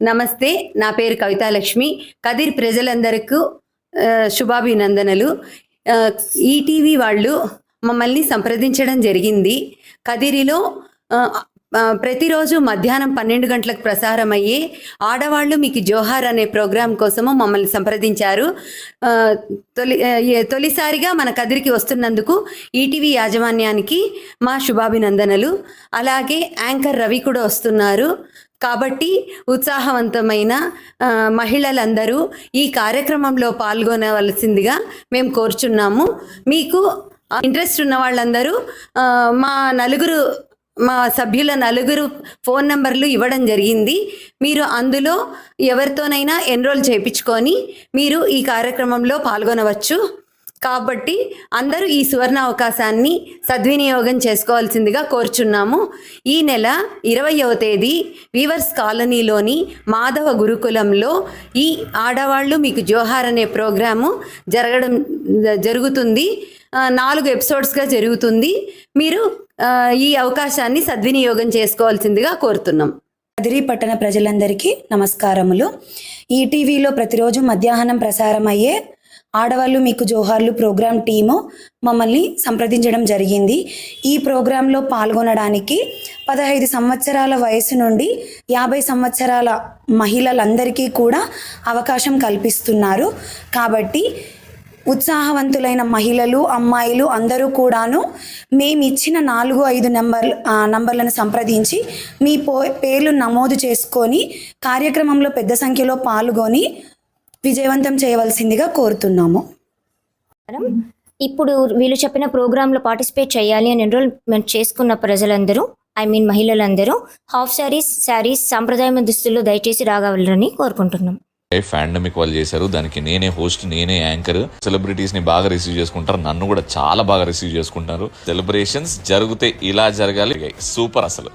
నమస్తే నా పేరు కవితాలక్ష్మి. కదిర్ ప్రజలందరికీ శుభాభినందనలు. ఈటీవీ వాళ్ళు మమ్మల్ని సంప్రదించడం జరిగింది. కదిరిలో ప్రతిరోజు మధ్యాహ్నం పన్నెండు గంటలకు ప్రసారం అయ్యే ఆడవాళ్ళు మీకు జోహార్ అనే ప్రోగ్రాం కోసము మమ్మల్ని సంప్రదించారు. తొలి తొలిసారిగా మన కదిరికి వస్తున్నందుకు ఈటీవీ యాజమాన్యానికి మా శుభాభినందనలు. అలాగే యాంకర్ రవి కూడా వస్తున్నారు. కాబట్టి ఉత్సాహవంతమైన మహిళలందరూ ఈ కార్యక్రమంలో పాల్గొనవలసిందిగా మేము కోరుచున్నాము. మీకు ఇంట్రెస్ట్ ఉన్న వాళ్ళందరూ మా నలుగురు మా సభ్యుల నలుగురు ఫోన్ నంబర్లు ఇవ్వడం జరిగింది. మీరు అందులో ఎవరితోనైనా ఎన్రోల్ చేయించుకొని మీరు ఈ కార్యక్రమంలో పాల్గొనవచ్చు. కాబట్టి అందరూ ఈ సువర్ణ అవకాశాన్ని సద్వినియోగం చేసుకోవాల్సిందిగా కోరుచున్నాము. ఈ నెల ఇరవయవ తేదీ వీవర్స్ కాలనీలోని మాధవ గురుకులంలో ఈ ఆడవాళ్ళు మీకు జోహార్ అనే ప్రోగ్రాము జరగడం జరుగుతుంది. నాలుగు ఎపిసోడ్స్గా జరుగుతుంది. మీరు ఈ అవకాశాన్ని సద్వినియోగం చేసుకోవాల్సిందిగా కోరుతున్నాం. కదిరి పట్టణ ప్రజలందరికీ నమస్కారములు. ఈటీవీలో ప్రతిరోజు మధ్యాహ్నం ప్రసారమయ్యే ఆడవాళ్ళు మీకు జోహార్లు ప్రోగ్రాం టీము మమ్మల్ని సంప్రదించడం జరిగింది. ఈ ప్రోగ్రాంలో పాల్గొనడానికి పదహైదు సంవత్సరాల వయసు నుండి యాభై సంవత్సరాల మహిళలందరికీ కూడా అవకాశం కల్పిస్తున్నారు. కాబట్టి ఉత్సాహవంతులైన మహిళలు అమ్మాయిలు అందరూ కూడాను మేము ఇచ్చిన నాలుగు ఐదు నెంబర్ నంబర్లను సంప్రదించి మీ పో పేర్లు నమోదు చేసుకొని కార్యక్రమంలో పెద్ద సంఖ్యలో పాల్గొని విజయవంతం చేయవలసిందిగా కోరుతున్నాము. మేడం ఇప్పుడు వీళ్ళు చెప్పిన ప్రోగ్రాంలో పార్టిసిపేట్ చేయాలి అని ఎన్రోల్మెంట్ చేసుకున్న ప్రజలందరూ ఐ మీన్ మహిళలందరూ హాఫ్ శారీస్ శారీస్ సాంప్రదాయ దుస్తుల్లో దయచేసి రాగలరని కోరుకుంటున్నాం. ఫ్యాండమిక్ వాళ్ళు చేశారు దానికి నేనే హోస్ట్ నేనే యాంకర్ సెలబ్రిటీస్ని బాగా రిసీవ్ చేసుకుంటారు నన్ను కూడా చాలా బాగా రిసీవ్ చేసుకుంటారు. సెలబ్రేషన్స్ జరిగితే ఇలా జరగాలి. సూపర్ అసలు.